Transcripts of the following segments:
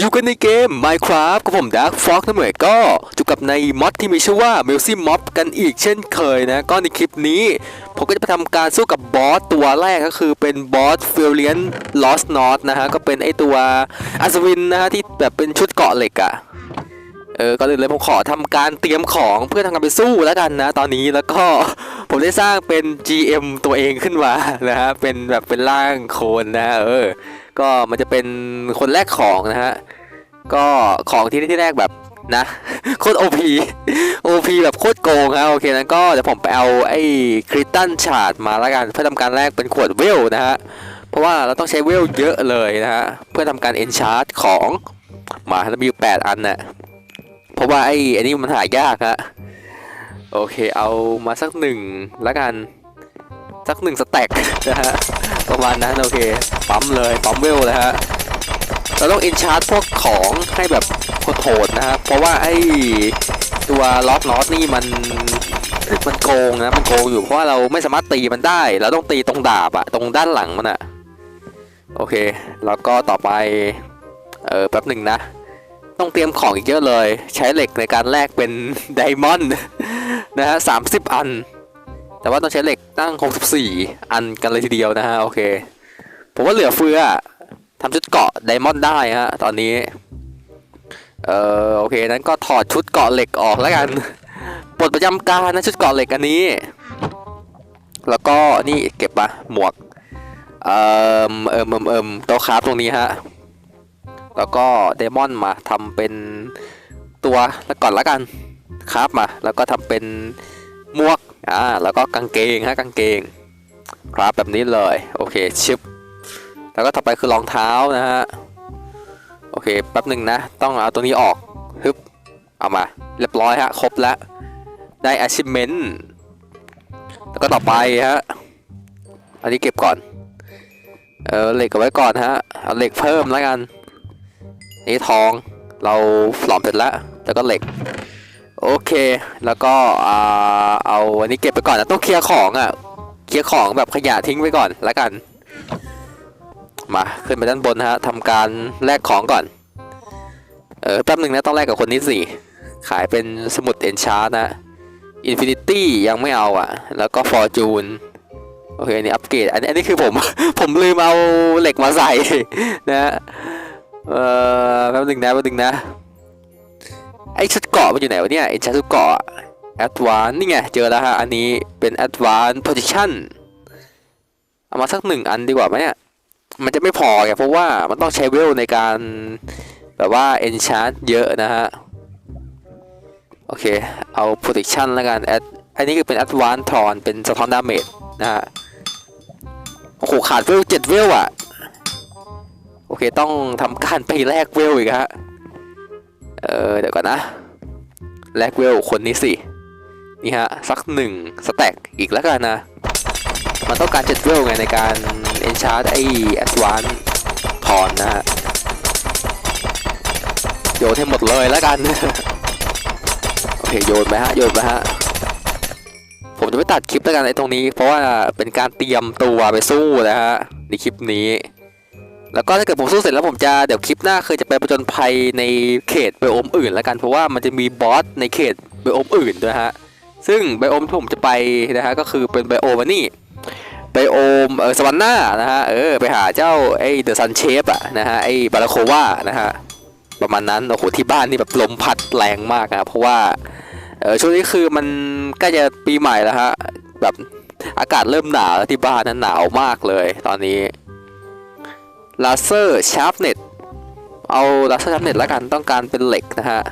อยู่กันในเกม Minecraft กับผม Dark Fox นะเหมยก็อยู่กับในม็อดที่มีชื่อว่า m e l s y Mob กันอีกเช่นเคยนะ ก็ในคลิปนี้ ผมก็จะไปทำการสู้กับบอสตัวแรกก็คือเป็นบอส f u r i a n Lost North นะฮะ ก็เป็นไอตัวอัศวินนะฮะ ที่แบบเป็นชุดเกาะเหล็กอะเออก่อนอื่นเลยผมขอทำการเตรียมของเพื่อทำการไปสู้แล้วกันนะ ตอนนี้แล้วก็ผมได้สร้างเป็น GM ตัวเองขึ้นมานะฮะเป็นแบบเป็นร่างโคนนะเออ ก็มันจะเป็นคนแรกของนะฮะ ก็ของที่ที่แรกแบบนะโคตร OP OP แบบโคตรโกงฮะโอเคนั้นก็เดี๋ยวผมไปเอาไอ้คริสตัลชาร์ดมาแล้วกันเพื่อทำการแลกเป็นขวดเวลนะฮะ เพราะว่าเราต้องใช้เวลเยอะเลยนะฮะ เพื่อทำการ enchant ของมาแล้วมีอยู่8อันน่ะเพราะว่าไอ้อันนี้มันหายากฮะโอเคเอามาสักหนึ่งแล้วกัน สักหนึ่งสแต็กนะฮะประมาณนั้นโอเคปั๊มเลยปั๊มเวลเลยฮะเราต้องอินชาร์จพวกของให้แบบโหดๆนะครับเพราะว่าไอ้ตัวล็อกน็อตนี่มันมันโกงนะมันโกงอยู่เพราะว่าเราไม่สามารถตีมันได้ เราต้องตีตรงดาบอะตรงด้านหลังมันอะโอเค แล้วก็ต่อไปเออแป๊บหนึ่งนะ ต้องเตรียมของอีกเยอะเลย ใช้เหล็กในการแลกเป็นไดมอนด์นะฮะสามสิบอัน แต่ว่าต้องใช้เหล็กตั้ง 64 อันกันเลยทีเดียวนะฮะโอเคผมว่าเหลือเฟือทำชุดเกาะไดมอนด์ได้ฮะตอนนี้เออโอเคนั้นก็ถอดชุดเกาะเหล็กออกแล้วกันปลดประจำการนะชุดเกาะเหล็กอันนี้ แล้วก็นี่เก็บมาหมวกเอ่อเอิมเอิมเอิมโต๊ะคราฟตรงนี้ฮะแล้วก็เดมอนมาทำเป็นตัวแล้วก่อนละกันคราฟมาแล้วก็ทำเป็นหมวก อ่าแล้วก็กางเกงฮะกางเกงครับแบบนี้เลยโอเคชิปแล้วก็ต่อไปคือรองเท้านะฮะโอเคแป๊บหนึ่งนะต้องเอาตัวนี้ออกฮึบเอามาเรียบร้อยฮะครบแล้วได้ achievement แล้วก็ต่อไปฮะอันนี้เก็บก่อนเออเหล็กเอาไว้ก่อนฮะเอาเหล็กเพิ่มแล้วกันนี่ทองเราหลอมเสร็จแล้วแล้วก็เหล็ก โอเค แล้วก็เอาอันนี้เก็บไปก่อนนะต้องเคลียร์ของอะ เคลียร์ของแบบขยะทิ้งไว้ก่อนแล้วกัน มาขึ้นไปด้านบนนะฮะทำการแลกของก่อน เออแป๊บหนึ่งนะต้องแลกกับคนนี้สิ ขายเป็นสมุดเอนชาร์นะอินฟินิตี้ยังไม่เอาอะ แล้วก็ฟอร์จูนโอเคอันนี้อัปเกรดอันนี้อันนี้คือผม ผมลืมเอาเหล็กมาใส่นะฮะเออแป๊บหนึ่งนะแป๊บหนึ่งนะ ไอชุดเกาะมันอยู่ไหนวะเนี่ยไอชุดเกาะ Advanced นี่ไงเจอแล้วฮะอันนี้เป็น Advanced Position เอามาสักหนึ่งอันดีกว่าไหมเนี่ยมันจะไม่พอไงเพราะว่ามันต้องใช้เวลในการแบบว่า enchant เยอะนะฮะ โอเค เอา protection แล้วกัน Ad อันนี้คือเป็น advanced ทอนเป็นสะท้อนดาเมจนะฮะ โอ้โห ขาดเวลเจ็ดเวลอะโอเค ต้องทำการไปแลกเวลอีกฮะ เออเดี๋ยวก่อนนะแลกเวลคนนี้สินี่ฮะสักหนึ่งสแต็กอีกแล้วกันนะ มันต้องการเจ็ดเวลไงในการเอนชาร์ดไอ้แอสวานทอนนะฮะโยนให้หมดเลยแล้วกัน โอเคโยนไปฮะโยนไปฮะผมจะไม่ตัดคลิปแล้วกันไอตรงนี้ เพราะว่าเป็นการเตรียมตัวไปสู้นะฮะในคลิปนี้ แล้วก็ถ้าเกิดผมสู้เสร็จแล้วผมจะเดี๋ยวคลิปหน้าเคือจะไปประจนภัยในเขตไบโอมอื่นแล้วกันเพราะว่ามันจะมีบอสในเขตไบโอมอื่นด้วยฮะซึ่งไบโอมที่ผมจะไปนะฮะก็คือเป็นไบโอมอันนี่ไบโอมเออสวรรค์หน้านะฮะเออไปหาเจ้าไอ้เดอะซันเชฟอะนะฮะไอ้บาราโควานะฮะประมาณนั้นโอ้โหที่บ้านนี่แบบลมพัดแรงมากนะเพราะว่าเออช่วงนี้คือมันใกล้จะปีใหม่แล้วฮะแบบอากาศเริ่มหนาวแล้วที่บ้านนั้นหนาวมากเลยตอนนี้ ลาเซอร์ชาร์ปเน็ตเอาลาเซอร์ชาร์ปเน็ตแล้วกันต้องการเป็นเหล็กนะฮะ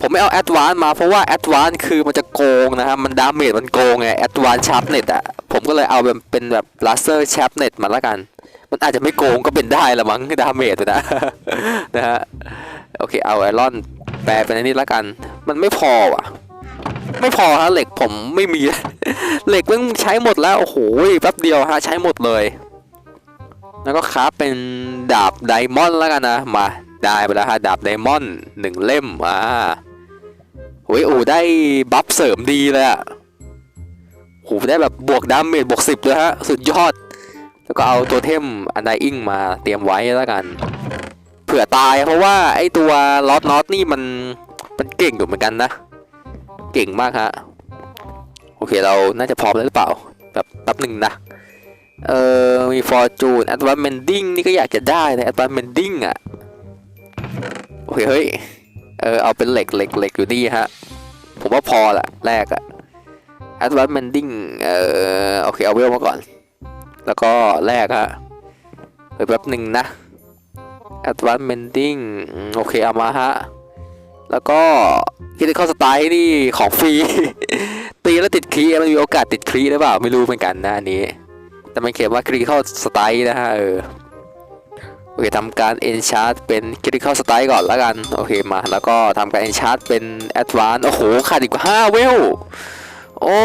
ผมไม่เอาแอดวานมาเพราะว่าแอดวานคือมันจะโกงนะฮะ มันดาเมจมันโกงไงแอดวานชาร์ปเน็ตอะ ผมก็เลยเอาเป็นเป็นแบบลาเซอร์ชาร์ปเน็ตมาแล้วกัน มันอาจจะไม่โกงก็เป็นได้ละมั้งดาเมจนะนะฮะ โอเคเอาไอรอนแปลเป็นอันนี้แล้วกัน มันไม่พอว่ะไม่พอฮะเหล็กผมไม่มี เหล็กมันใช้หมดแล้ว โอ้โหแป๊บเดียวฮะใช้หมดเลย แล้วก็คราฟเป็นดาบไดมอนด์แล้วกันนะ มาได้ไปแล้วฮะดาบไดมอนด์หนึ่งเล่มอ่าโอ้ยโอ้ได้บัฟเสริมดีเลยอะโหได้แบบบวกดาเมจบวกสิบเลยฮะ สุดยอด แล้วก็เอาตัวเทมอันไดอิงมาเตรียมไว้แล้วกัน เผื่อตายเพราะว่าไอตัวลอตนอตนี่มันมันเก่งอยู่เหมือนกันนะ เก่งมากฮะ โอเคเราน่าจะพร้อมแล้วหรือเปล่า แบบแป๊บหนึ่งนะ เออมีฟอร์จูนแอดวานเมนดิ้งนี่ก็อยากจะได้นะแอดวานเมนดิ้งอะโอเคเฮ้ยเออเอาเป็นเหล็กเหล็กเหล็กอยู่นี่ฮะ ผมว่าพอละแรกอะ Advanced Mending เออโอเคเอาเวลมาก่อน แล้วก็แรกฮะเฮ้ยแป๊บหนึ่งนะ Advanced Mending อืมโอเคเอามาฮะ แล้วก็ Critical Strike นี่ของฟรี ตีแล้วติดครีมันมีโอกาสติดครีหรือเปล่าไม่รู้เหมือนกันนะอันนี้ แต่มันเขียนว่า Critical Strike นะฮะเออโอเคทำการ enchant เป็น critical strike ก่อนแล้วกัน โอเคมา แล้วก็ทำการ enchant เป็น advance โอ้โห ขาดอีกห้าเวล โอ้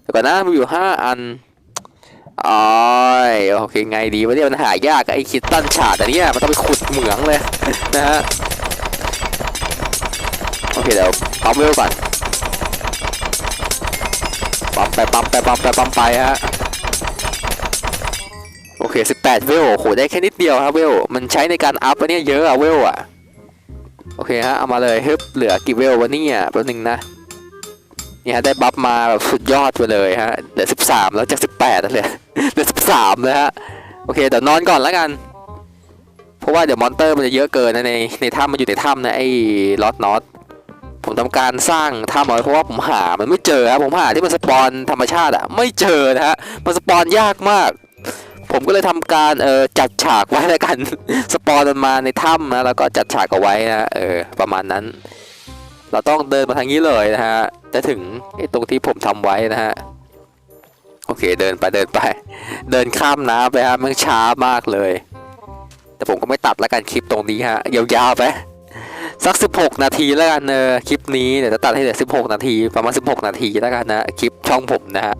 เดี๋ยวก่อนนะมีอยู่ห้าอันอ๋อยโอเคไงดีวะเนี่ยมันหายากไอ้คิดตั้นฉาดอันเนี้ยมันต้องไปขุดเหมืองเลยนะฮะโอเคเดี๋ยวปั๊มเวลก่อนปั๊มไปปั๊มไปปั๊มไปปั๊มไปฮะ เค 18 เวลโหได้แค่นิดเดียวครับเวล มันใช้ในการอัพอันเนี้ยเยอะอะเวลอะโอเคฮะ เอามาเลยฮึบเหลือกี่เวลวะเนี่ยแป๊บนึงนะ นี่ฮะได้บัฟมาแบบสุดยอดไปเลยฮะ เหลือ 13 แล้วจาก 18แล้วเลยเหลือ 13เลยฮะ โอเคเดี๋ยวนอนก่อนแล้วกัน เพราะว่าเดี๋ยวมอนเตอร์มันจะเยอะเกินนะในในถ้ำมันอยู่ในถ้ำนะไอ้ลอตนอตผมทำการสร้างถ้ำเอาเพราะว่าผมหา มันไม่เจอครับผมหาที่มันสปอนธรรมชาติอะไม่เจอนะฮะ มันสปอนยากมาก ผมก็เลยทำการเออจัดฉากไว้แล้วกัน สปอนมันมาในถ้ำนะแล้วก็จัดฉากเอาไว้นะเออประมาณนั้น เราต้องเดินมาทางนี้เลยนะฮะจะถึงไอ้ตรงที่ผมทำไว้นะฮะโอเคเดินไปเดินไป เดินข้ามน้ำไปฮะมันช้ามากเลย แต่ผมก็ไม่ตัดแล้วกันคลิปตรงนี้ฮะยาวๆไปสัก 16 นาทีแล้วกันเออคลิปนี้เดี๋ยวจะตัดให้เหลือ16 นาที ประมาณ 16 นาทีแล้วกันนะคลิปช่องผมนะฮะ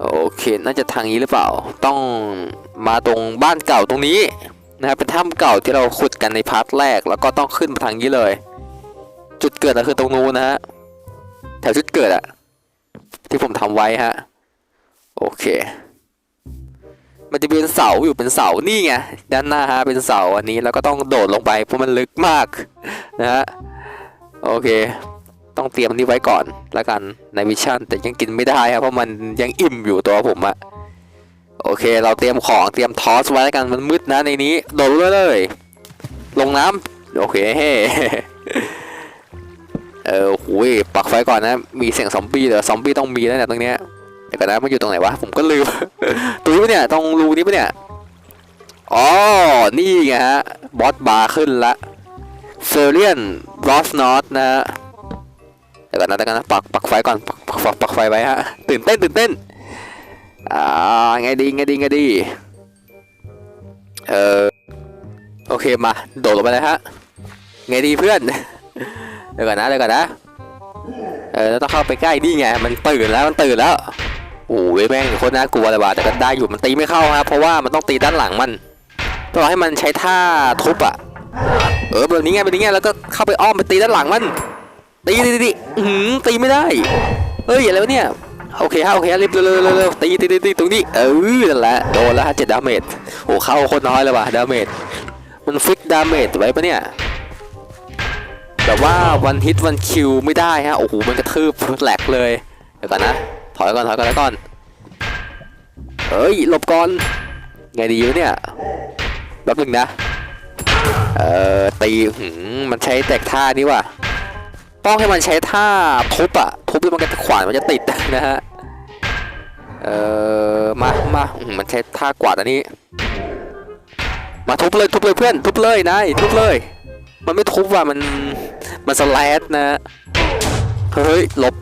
โอเค น่าจะทางนี้หรือเปล่า ต้องมาตรงบ้านเก่าตรงนี้นะครับ เป็นถ้ำเก่าที่เราขุดกันในพาร์ทแรก แล้วก็ต้องขึ้นมาทางนี้เลย จุดเกิดก็คือตรงนู้นนะฮะ แถวจุดเกิดอะที่ผมทำไว้ฮะ โอเค มันจะเป็นเสาอยู่เป็นเสา นี่ไง ด้านหน้าฮะ เป็นเสาอันนี้ แล้วก็ต้องโดดลงไปเพราะมันลึกมากนะฮะ โอเค ต้องเตรียมนี้ไว้ก่อนแล้วกันในวิชั่นแต่ยังกินไม่ได้ครับเพราะมันยังอิ่มอยู่ตัวผมอะโอเค เราเตรียมของเตรียมทอสไว้แล้วกันมันมืดนะในนี้โดดเลยเลย ลงน้ำโอเคเฮ้เออหุยปักไฟก่อนนะ มีเสียงซอมบี้เดี๋ยวซอมบี้ต้องมีแล้วเนี่ยตรงเนี้ยเดี๋ยวก่อนนะมันอยู่ตรงไหนวะผมก็ลืมตรงนี้ปะเนี่ยตรงรูนี้ปะเนี่ยอ๋อนี่ไงฮะบอสบาร์ขึ้นละเฟเรียนรอสนอตนะฮะ เดี๋ยวก่อนนะเดี๋ยวก่อนนะปักปักไฟก่อนปักปักปักปกไฟไว้ฮะตื่นเต้นตื่นเต้นอ่าไงดีไงดีไงดีเออโอเคมาโดดลงไปเลยฮะไงดีเพื่อนเดี๋ยวก่อนนะเดี๋ยวก่อนนะเออแล้วต้องเข้าไปใกล้นี่ไงมันตื่นแล้วมันตื่นแล้วโอ้ยแม่งโคตรน่ากลัวเลยว่ะแต่ก็ได้อยู่มันตีไม่เข้าครับเพราะว่ามันต้องตีด้านหลังมันต้องให้มันใช้ท่าทุบอะเออแบบนี้ไงแบบนี้ไงแล้วก็เข้าไปอ้อมไปตีด้านหลังมัน ตีตีตีอื้อหือตีไม่ได้เฮ้ยอะไรวะเนี่ยโอเคฮะโอเคฮะรีบเร็วเร็วตีตีตีตีตรงนี้เออนั่นแหละโดนแล้วฮะเจ็ดดาเมจโอ้เข้าโคนน้อยเลยว่ะดาเมจมันฟิกดาเมจไว้ปะเนี่ยแต่ว่าวันฮิตวันคิวไม่ได้ฮะโอ้โหมันกระทืบแหลกเลยเดี๋ยวก่อนนะถอยก่อนถอยก่อนแล้วก่อนเฮ้ยหลบก่อนไงดีวะเนี่ยแป๊บนึงนะเออตีหืมมันใช้แตกท่านี้ว่ะ ต้องให้มันใช้ท่าทุบอะทุบด้วมันก็จะขวานมันจะติดนะฮะ เออมามามันใช้ท่ากวาดอันนี้ มาทุบเลยทุบเลยเพื่อน ทุบเลยนายทุบเลย มันไม่ทุบว่ะมันมันสแลดนะเฮ้ยหลบ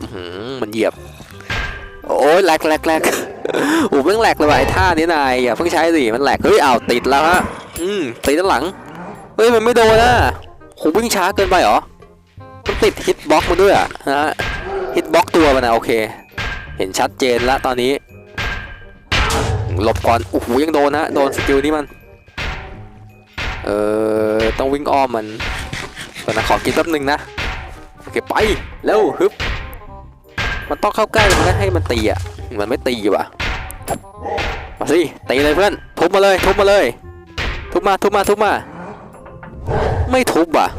มมันเหยียบ โอ้ยแหลกแหลกแหลกโอ้เพิ่งแหลกเลยว่ะไอ้ท่านี้นายอย่าเพิ่งใช้สิมันแหลกเฮ้ยอ้าวติดแล้วฮะอืมติดด้านหลังเฮ้ยมันไม่โดนนะโหวิ่งช้าเกินไปเหรอ มันติดฮิตบ็อกมาด้วยอะนะฮะฮิตบ็อกตัวมันนะโอเค เห็นชัดเจนแล้วตอนนี้ หลบก่อนโอ้โหยังโดนนะโดนสกิลนี้มัน เออต้องวิ่งอ้อมมันก่อนนะขอกินแป๊บนึงนะโอเคไปเร็วฮึบมันต้องเข้าใกล้มันให้มันตีอะมันไม่ตีว่ะมาสิตีเลยเพื่อนทุบมาเลยทุบมาเลย ทุบมาทุบมาทุบมา ไม่ทุบอะ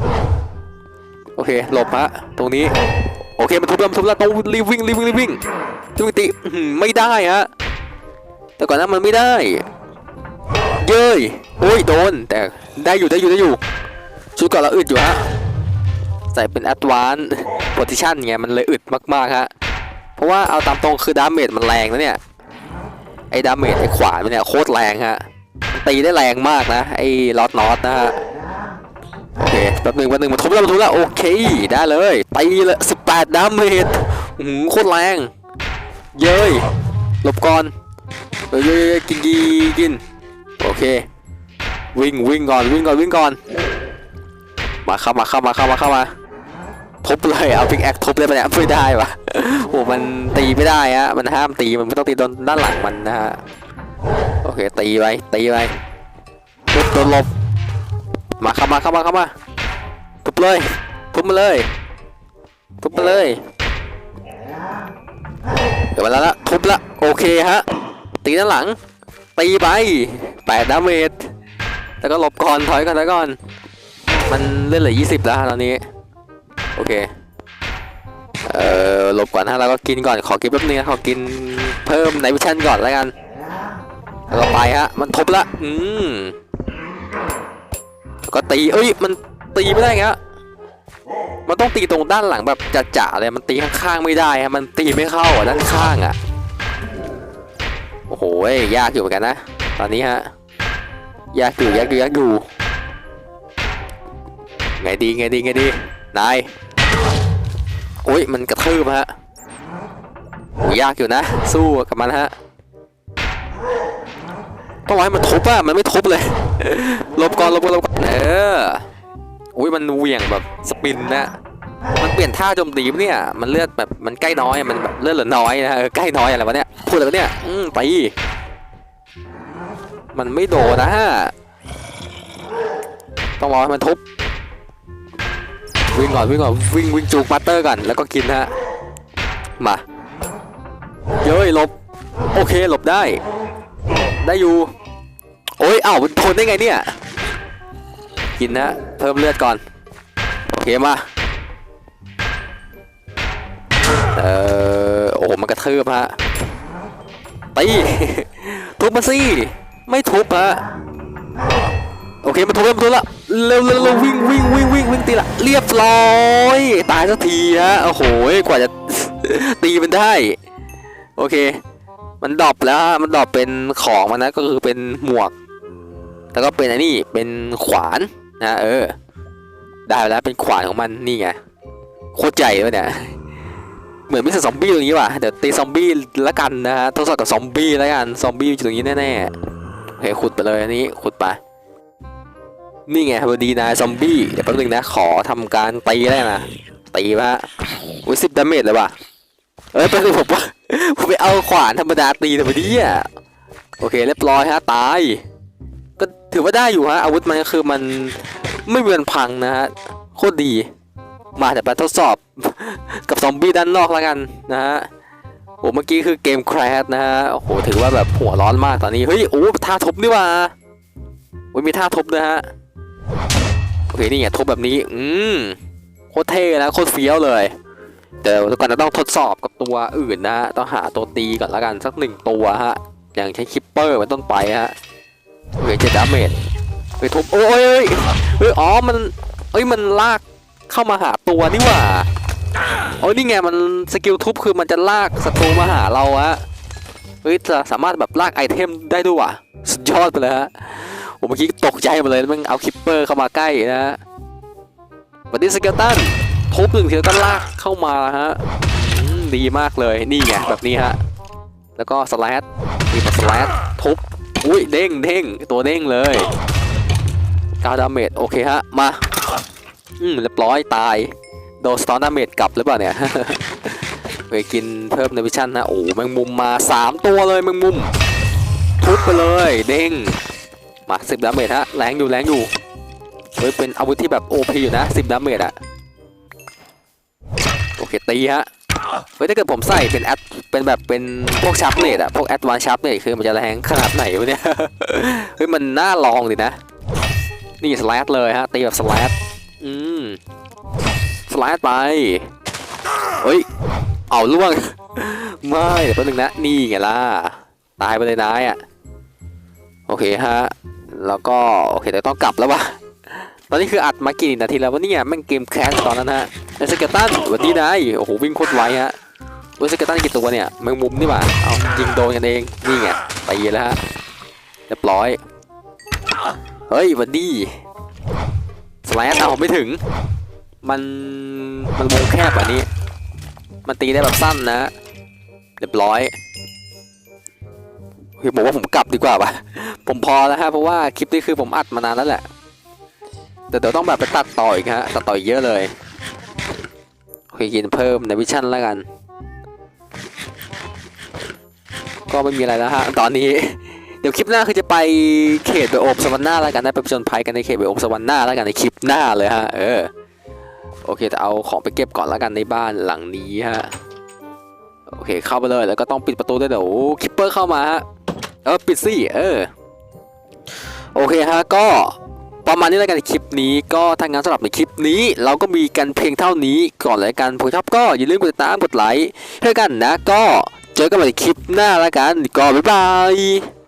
อเคหลบฮะตรงนี้ โอเคมันทุบแล้วมันทุบแล้วต้องรีบวิ่งรีบวิ่งรีบวิ่งจุติไม่ได้ฮะแต่ก่อนหน้ามันไม่ได้ เย้ยโอ้ยโดน แต่ได้อยู่ได้อยู่ได้อยู่ ชุดก่อนเราอึดอยู่ฮะใส่เป็น advanced position ไงมันเลยอึดมากๆฮะเพราะว่าเอาตามตรงคือดาเมจมันแรงนะเนี่ยไอ้ดาเมจไอ้ขวานมันเนี่ยโคตรแรงฮะตีได้แรงมากนะไอ้ลอตนอตนะฮะ โอเคแป๊บหนึ่งแป๊บหนึ่งมาทุบแล้วมาทุบแล้วโอเคได้เลยตีเลย18ดดาเมจหือโคตรแรง เย้ยหลบก่อนเย้ยยยยกินกินกินโอเค วิ่งวิ่งก่อนวิ่งก่อนวิ่งก่อนมาเข้ามาเข้ามาเข้ามาเข้ามาทุบเลยเอาพิกแอคทุบเลยปะเนี่ยไม่ได้วะโอ้มันตีไม่ได้ฮะมันห้ามตีมันไม่ต้องตีโดนด้านหลังมันนะฮะโอเคตีไปตีไปทุบโดนลบ มาเข้ามาเข้ามาเข้ามาทุบเลยทุบมาเลยทุบมาเลยเดี๋ยวมาแล้วละทุบละโอเคฮะตีด้านหลังตีไปแปดดาเมจแล้วก็หลบก่อนถอยก่อนถอยก่อน มันเล่นเหลือยี่สิบแล้วตอนนี้โอเคเอ่อหลบก่อนฮะแล้วก็กินก่อนขอกินแป๊บนึงนะขอกินเพิ่มในวิชั่นก่อนแล้วกันแล้วก็ไปฮะมันทุบละอืมแล้ว ก็ตีเอ้ยมันตีไม่ได้ไงฮะมันต้องตีตรงด้านหลังแบบจะๆเลยมันตีข้างๆไม่ได้ฮะมันตีไม่เข้าอะด้านข้างอะโอ้โหยากอยู่เหมือนกันนะตอนนี้ฮะยากอยู่ยากอยู่ยากอยู่ไงดีไงดีไงดีนายโอ้ยมันกระทืบฮะยากอยู่นะ สู้กับมันฮะ ต้องรอให้มันทุบอะมันไม่ทุบเลยหลบก่อนหลบก่อนหลบก่อนเอออุ้ยมันเหวี่ยงแบบสปินนะมันเปลี่ยนท่าโจมตีเนี่ย มันเลือดแบบมันใกล้น้อยมันแบบเลือดเหลือน้อยนะใกล้น้อยอะไรวะเนี่ยพูดอะไรวะเนี่ยอืมตีมันไม่โดนนะฮะต้องรอให้มันทุบวิ่งก่อนวิ่งก่อนวิ่งวิ่งจูกปัตเตอร์ก่อนแล้วก็กินฮะมาเย้ยหลบ โอเคหลบได้ ได้อยู่ โอ้ยอ้าวมันทนได้ไงเนี่ย กินนะ เพิ่มเลือดก่อน โอเคมา เออโอ้โหมันกระทืบฮะ ตี ทุบมาสิ ไม่ทุบฮะ โอเคมันทุบแล้วมันทุบแล้วเร็วเร็ววิ่งวิ่งวิ่งวิ่งวิ่งตีละ เรียบร้อย ตายสักทีฮะ โอ้โห กว่าจะตีมันได้ โอเคมันดรอปแล้วฮะมันดรอปเป็นของมันนะ ก็คือเป็นหมวก แล้วก็เป็นอันนี้เป็นขวานนะเออ ได้แล้วเป็นขวานของมันนี่ไงโคตรใหญ่เลยเนี่ยเหมือนมิสเตอร์ซอมบี้ตรงนี้ว่ะเดี๋ยวตีซอมบี้ละกันนะฮะทดสอบกับซอมบี้ล้วกันซอมบี้อยู่ตรงนี้แน่ๆโอเคขุดไปเลยอันนี้ขุดไปนี่ไงพอดีนายซอมบี้เดี๋ยวแป๊บนึงนะขอทำการตีได้นะตีปะอุ้ยสิบดาเมจเลยว่ะเอ้ยแป๊บนึงผมว่าผมไปเอาขวานธรรมดาตีทำไมเนี่ยโอเคเรียบร้อยฮะตาย ถือว่าได้อยู่ฮะอาวุธมันก็คือมันไม่มีวันพังนะฮะโคตรดี มาแต่ไปทดสอบกับซอมบี้ด้านนอกแล้วกันนะฮะโอ้เมื่อกี้คือเกมแครชนะฮะโอ้โหถือว่าแบบหัวร้อนมากตอนนี้เฮ้ยโอ้ท่าทบนี่ว่าโอ้ยมีท่าทบนะฮะโอเคนี่ไงทบแบบนี้อืมโคตรเท่นะโคตรเฟี้ยวเลยเดี๋ยวก่อนจะต้องทดสอบกับตัวอื่นนะฮะต้องหาตัวตีก่อนละกันสักหนึ่งตัวฮะอย่างใช้คิปเปอร์เป็นต้นไปฮะ โอเคเจ็ดดาเมจไปทุบโอ้ยเอ้ยเฮ้ยอ๋อมันเอ้ยมันลากเข้ามาหาตัวนี่หว่าโอ้ยนี่ไงมันสกิลทุบคือมันจะลากศัตรูมาหาเราฮะเฮ้ยจะสามารถแบบลากไอเทมได้ด้วยว่ะสุดยอดไปเลยฮะผมเมื่อกี้ตกใจหมดเลยมันเอาคิปเปอร์เข้ามาใกล้นะฮะวันนี้สเกลตันทุบหนึ่งทีแล้วก็ลากเข้ามาฮะดีมากเลยนี่ไงแบบนี้ฮะแล้วก็สแลดมีสแลดทุบ อุ้ยเด้งเด้งตัวเด้งเลยกาดาเมจโอเคฮะมาอืมเรียบร้อยตายโดนสตอนดาเมจกลับหรือเปล่าเนี่ยไปกินเพิ่มในวิชั่นนะโอ้แมงมุมมา 3 ตัวเลยแมงมุมทุบไปเลยเด้งมาสิบดาเมจฮะแรงอยู่แรงอยู่เฮ้ยเป็นอาวุธที่แบบโอพอยู่นะสิบดาเมจอะโอเคตีฮะ เฮ้ยถ้าเกิดผมใส่เป็นแอดเป็นแบบเป็นพวกชาร์ปเนตอะพวกแอดวานชาร์ปเนตคือมันจะแรงขนาดไหนวะเนี่ย เฮ้ยมันน่าลองดินะ นี่สแลดเลยฮะตีแบบสแลดอืมสแลดไป เฮ้ย เอาล่วง ไม่เดี๋ยวแป๊บนึงนะ นี่ไงล่ะ ตายไปเลยนายอะโอเคฮะ แล้วก็โอเคแต่ต้องกลับแล้ววะ ตอนนี้คืออัดมากี่นาทีแล้ววะเนี่ยแม่งเกมแคสตอนนั้นฮะไอสเกตันวัสดีนายโอ้โหวิ่งโคตรไวฮะโอ้ยสเกตันกี่ตัวเนี่ยแมงมุมนี่หว่าเอายิงโดนกันเองนี่ไงตีแล้วฮะเรียบร้อยเฮ้ยวันดีสไลด์เอาไม่ถึง มันมันวงแคบกว่านี้ มันตีได้แบบสั้นนะเรียบร้อยเฮ้ยผมว่าผมกลับดีกว่าปะผมพอแล้วฮะเพราะว่าคลิปนี้คือผมอัดมานานแล้วแหละ เดี๋ยวต้องแบบไปตัดต่ออีกฮะ ตัดต่อเยอะเลยโอเคกินเพิ่มในวิชั่นแล้วกัน ก็ไม่มีอะไรแล้วฮะ ตอนนี้ เดี๋ยวคลิปหน้าคือจะไปเขตไปโอบสวรรค์หน้าแล้วกันนะไปผจญภัยกันในเขตไปโอบสวรรค์หน้าแล้วกันในคลิปหน้าเลยฮะ เออ โอเคแต่เอาของไปเก็บก่อนแล้วกันในบ้านหลังนี้ฮะ โอเคเข้าไปเลยแล้วก็ต้องปิดประตูด้วยเดี๋ยวคิปเปอร์เข้ามาฮะ เออปิดสิเออ โอเคฮะก็ ประมาณนี้แล้วกันในคลิปนี้ก็ถ้างานสำหรับในคลิปนี้ เราก็มีกันเพียงเท่านี้ก่อนเลยกันผมชอบก็อย่าลืมกดติดตามกดไลค์ให้กันนะก็เจอกันใหม่ในคลิปหน้าแล้วกันก็บ๊ายบาย